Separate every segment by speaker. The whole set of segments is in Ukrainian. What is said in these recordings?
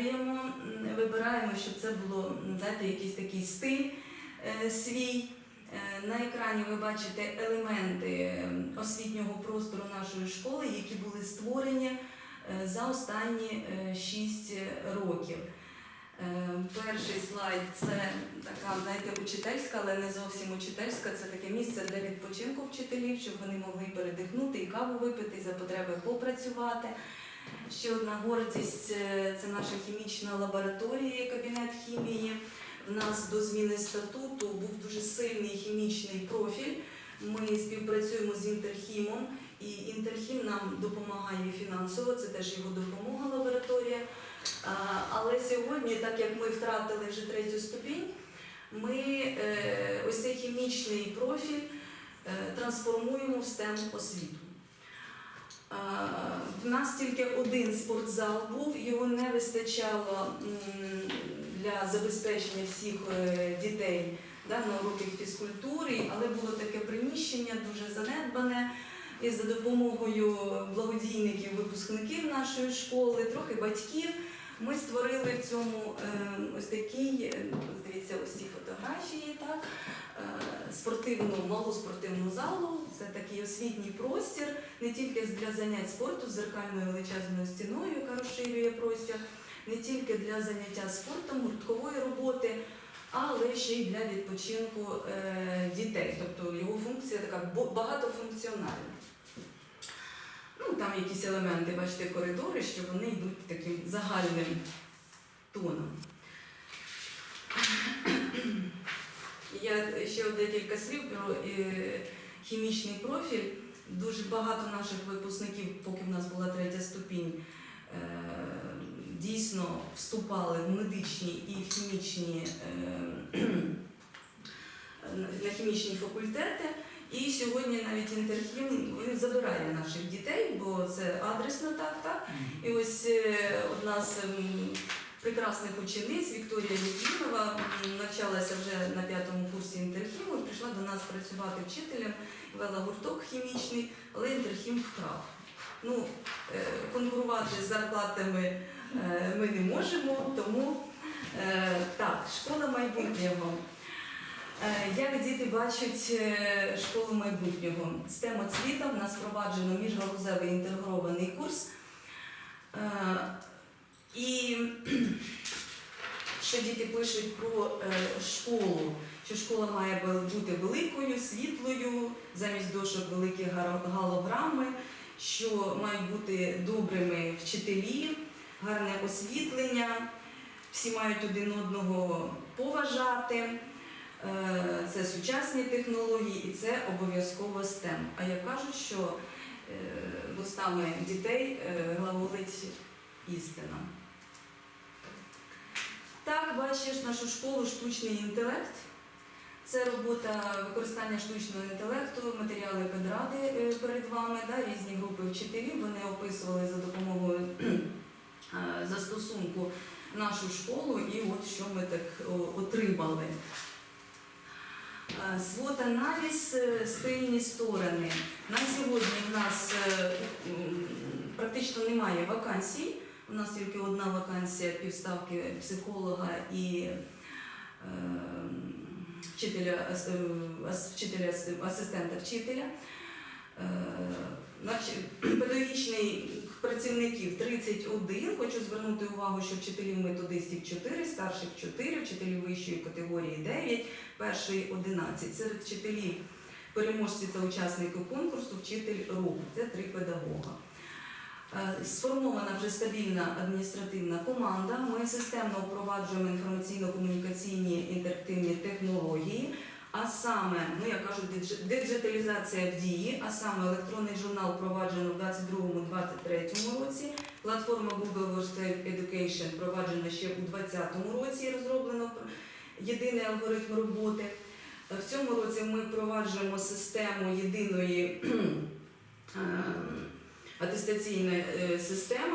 Speaker 1: обговорюємо, м, вибираємо, щоб це було знаєте, якийсь такий стиль е, свій. Е, На екрані ви бачите елементи освітнього простору нашої школи, які були створені е, за останні 6 років. Перший слайд це така, знаєте, учительська, але не зовсім учительська. Це таке місце для відпочинку вчителів, щоб вони могли передихнути і каву випити, за потреби попрацювати. Ще одна гордість е, це наша хімічна лабораторія, кабінет хімії. У нас до зміни статуту був дуже сильний хімічний профіль. Ми співпрацюємо з Інтерхімом, і Інтерхім нам допомагає фінансово, це теж його допомога лабораторія. Але сьогодні, так як ми втратили вже третю ступінь, ми е, ось цей хімічний профіль е, трансформуємо в STEM освіту. В нас тільки один спортзал був, його не вистачало для забезпечення всіх е, дітей да, на уроках фізкультури, але було таке приміщення дуже занедбане. І за допомогою благодійників, випускників нашої школи, трохи батьків, ми створили в цьому е, ось такий, е, дивіться, ось ці фотографії, так, е, спортивну, малу спортивну залу. Це такий освітній простір, не тільки для занять спорту з зеркальною величезною стіною, яка розширює простір, не тільки для заняття спортом, гурткової роботи, але ще й для відпочинку дітей. Тобто його функція така багатофункціональна. Ну, там якісь елементи, бачите, коридори, що вони йдуть таким загальним тоном. Я ще декілька слів про е, хімічний профіль. Дуже багато наших випускників, поки в нас була третя ступінь, е, дійсно вступали в медичні і в хімічні, е, на хімічні факультети. І сьогодні навіть Інтерхім він забирає наших дітей, бо це адресно так. І ось е, одна з ем, прекрасних учениць Вікторія Літвінова навчалася вже на п'ятому курсі інтерхіму і прийшла до нас працювати вчителем, вела гурток хімічний, але інтерхім вкрав. Ну, е, конкурувати з зарплатами е, ми не можемо, тому е, так, школа майбутнього. Е, Як діти бачать е, школу майбутнього? STEM освіта в нас впроваджено міжгалузевий інтегрований курс. Е, І що діти пишуть про школу, що школа має бути великою, світлою, замість дошок великі галограми, що мають бути добрими вчителі, гарне освітлення, всі мають один одного поважати. Е, Це сучасні технології і це обов'язково STEM. А як кажуть, що е, вустами дітей е, глаголить істина. Так, бачиш нашу школу штучний інтелект. Це робота використання штучного інтелекту, матеріали педради перед вами, да, різні групи вчителів. Вони описували за допомогою застосунку нашу школу, і от що ми так отримали. Е, SWOT-аналіз, е, стильні сторони. На сьогодні в нас е, практично немає вакансій. У нас тільки одна вакансія півставки психолога і вчителя асистента вчителя. Е, Педагогічний працівників 31. Хочу звернути увагу, що вчителів методистів 4, старших 4, вчителів вищої категорії 9, першої 11. Серед вчителів переможці та учасники конкурсу вчитель року. Це три педагога. Е, Сформована вже стабільна адміністративна команда. Ми системно впроваджуємо інформаційно-комунікаційні інтерактивні технології, а саме, ну я кажу, дидж- диджиталізація в дії, а саме електронний журнал впроваджено в 22-23 році. Платформа Google Workspace Education впроваджена ще у 2020 році. і Розроблено єдиний алгоритм роботи. В цьому році ми впроваджуємо систему єдиної. е, Атестаційна е,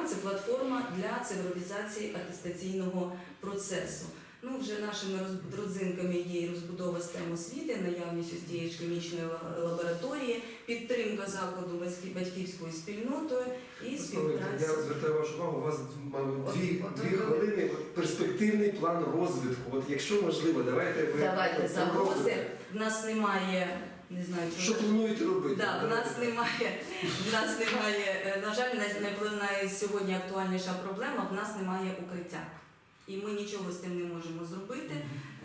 Speaker 1: це платформа для цифровізації атестаційного процесу. Ну, вже нашими родзинками є розбудова STEM освіти, наявність ось тієї ж хімічної лабораторії, підтримка закладу батьківською спільнотою і
Speaker 2: Я звертаю вашу увагу, у вас, дві, дві хвилини. Перспективний план розвитку. От якщо можливо, давайте ви
Speaker 1: Давайте
Speaker 2: попробуйте.
Speaker 1: В нас немає, не знаю,
Speaker 2: Що плануєте робити?
Speaker 1: Да, в нас немає, в нас немає, е, на жаль, най- най- най- сьогодні актуальніша проблема, в нас немає укриття. І ми нічого з тим не можемо зробити.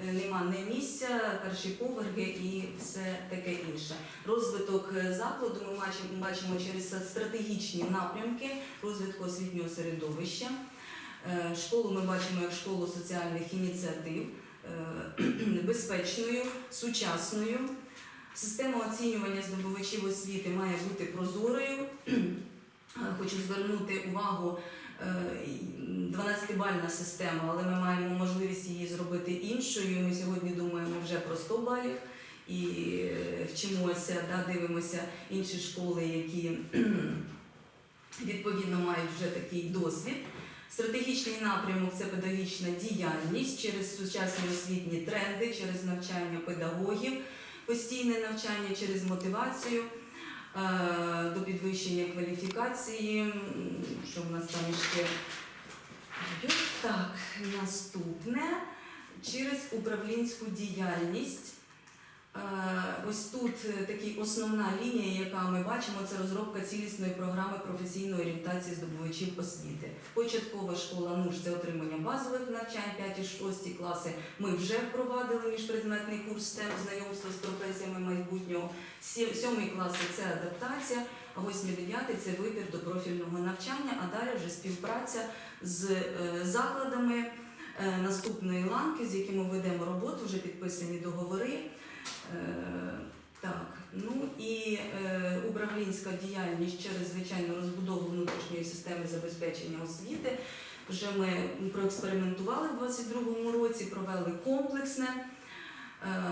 Speaker 1: Е, Нема не місця, перші поверхи і все таке інше. Розвиток е, закладу ми бачимо, бачимо через стратегічні напрямки розвитку освітнього середовища. Е, Школу ми бачимо як школу соціальних ініціатив, безпечною, сучасною. Система оцінювання здобувачів освіти має бути прозорою. Хочу звернути увагу 12-бальна система, але ми маємо можливість її зробити іншою. Ми сьогодні думаємо вже про 100 балів і е, вчимося, да, дивимося інші школи, які відповідно мають вже такий досвід. Стратегічний напрямок це педагогічна діяльність через сучасні освітні тренди, через навчання педагогів, постійне навчання через мотивацію е, до підвищення кваліфікації. Що в нас там ще? Так, наступне через управлінську діяльність. Е, Ось тут е, така основна лінія, яка ми бачимо, це розробка цілісної програми професійної орієнтації здобувачів освіти. Початкова школа НУШ це отримання базових навчань, 5-6 класи. Ми вже впровадили міжпредметний курс STEM, знайомство з професіями майбутнього. Сі- Сьомий клас це адаптація, а 8-9 це вибір до профільного навчання, а далі вже співпраця з е, закладами наступної ланки, з якими ведемо роботу, вже підписані договори. Е, Так, ну і е, управлінська діяльність через звичайну розбудову внутрішньої системи забезпечення освіти. Вже ми проекспериментували в 22-му році, провели комплексне. Е,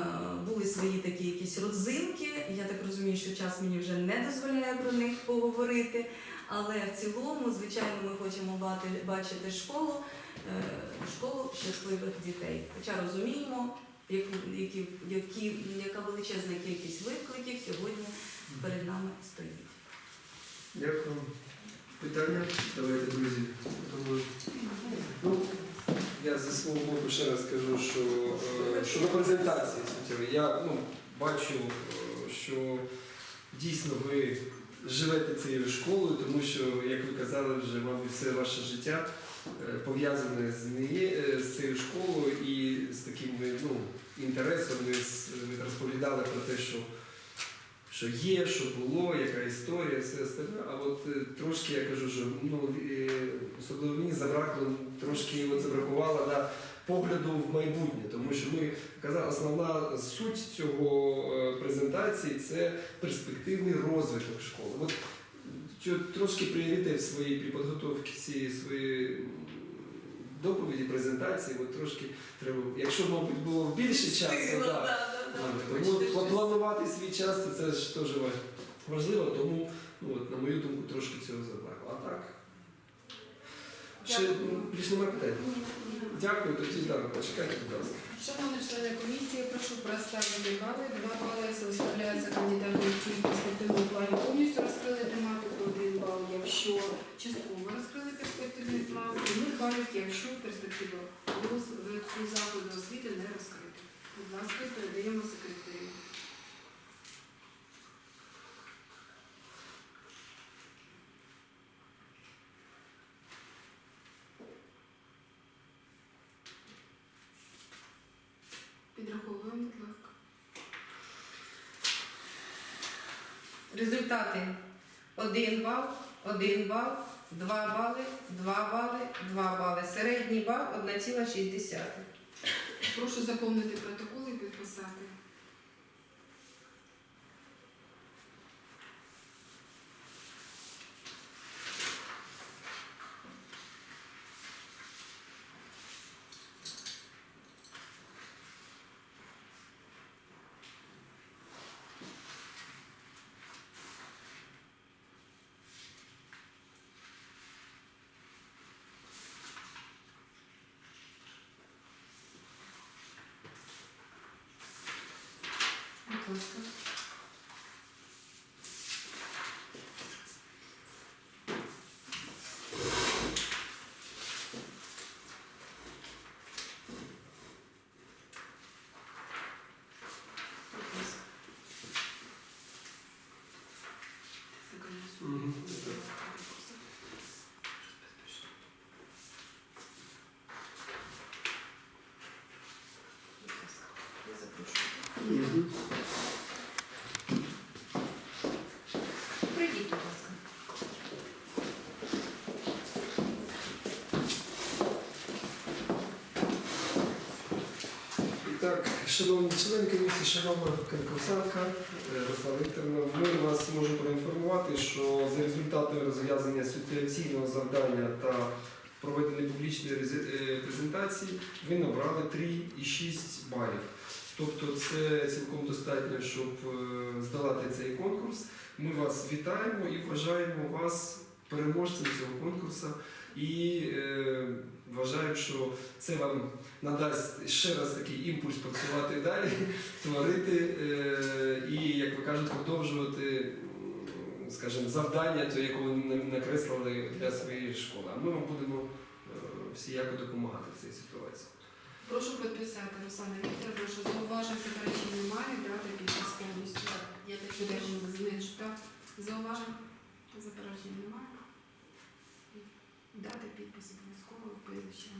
Speaker 1: Були свої такі якісь родзинки. Я так розумію, що час мені вже не дозволяє про них поговорити. Але в цілому, звичайно, ми хочемо бачити школу, е, школу щасливих дітей. Хоча розуміємо, які, які, яка величезна кількість викликів сьогодні перед нами стоїть.
Speaker 2: Дякую. Питання? Давайте, друзі. Ну, я зі свого боку ще раз скажу, що е, щодо презентації суттєвої, я ну, бачу, е, що дійсно ви живете цією школою, тому що, як ви казали, вже мабуть, все ваше життя пов'язане з неї, е, з цією школою і з такими ну, інтересами. з- Ви розповідали про те, що що є, що було, яка історія, все остальне. А от е, трошки я кажу, що ну, е, особливо мені забракло, трошки от забракувало да, погляду в майбутнє, тому що ми казали, основна суть цього е, презентації це перспективний розвиток школи. Трошки пріоритет своїй при підготовці цієї своєї доповіді, презентації, от трошки треба, якщо, мабуть, було більше часу, да,
Speaker 1: да, да, да.
Speaker 2: тому попланувати свій час це, ж теж важливо, тому ну, от, на мою думку трошки цього забракло. А так. Ще більш немає питань. Дякую, тоді да, почекайте, будь ласка.
Speaker 3: Шановні члени комісії, прошу представити бали. Два бали це виставляється кандидати, які в перспективному плані повністю розкрили тематику, один бал, якщо частково розкрили перспективний план, і нуль балів, якщо перспектива розвитку закладу освіти не розкрита. Будь ласка, передаємо секретарю. Підраховуємо, будь ласка. Результати. 1 бал, 1 бал, 2 бали, 2 бали, 2 бали. Середній бал 1,6. Прошу заповнити протокол ласка.
Speaker 2: Мгм. Мгм.
Speaker 4: Прийдіть, будь ласка.
Speaker 2: Так, шановні члени комісії, шановна конкурсантка е, Руслана Вікторовна, ми вас можемо проінформувати, що за результатами розв'язання ситуаційного завдання та проведення публічної е, презентації ви набрали 3,6 балів. Тобто це цілком достатньо, щоб е, здолати цей конкурс. Ми вас вітаємо і вважаємо вас переможцем цього конкурсу. І е, вважаємо, що це вам надасть ще раз такий імпульс працювати далі, творити е, і, як ви кажете, продовжувати, скажімо, завдання, то, яке ви накреслили для своєї школи. А ми вам будемо е, всіяко допомагати в цій ситуації.
Speaker 3: Прошу підписати Руслана Вікторовна, що зауважень заперечень немає, дати підпис повністю.
Speaker 4: Я так
Speaker 3: Підтверджено зменшу, так? Зауважень заперечень немає. Дати підпис обов'язково прізвище.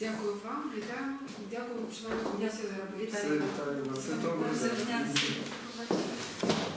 Speaker 3: Дякую вам, вітаємо. Дякую членам комісії за роботу.
Speaker 2: Все, вітаю вас. Все добре.
Speaker 1: Thank you.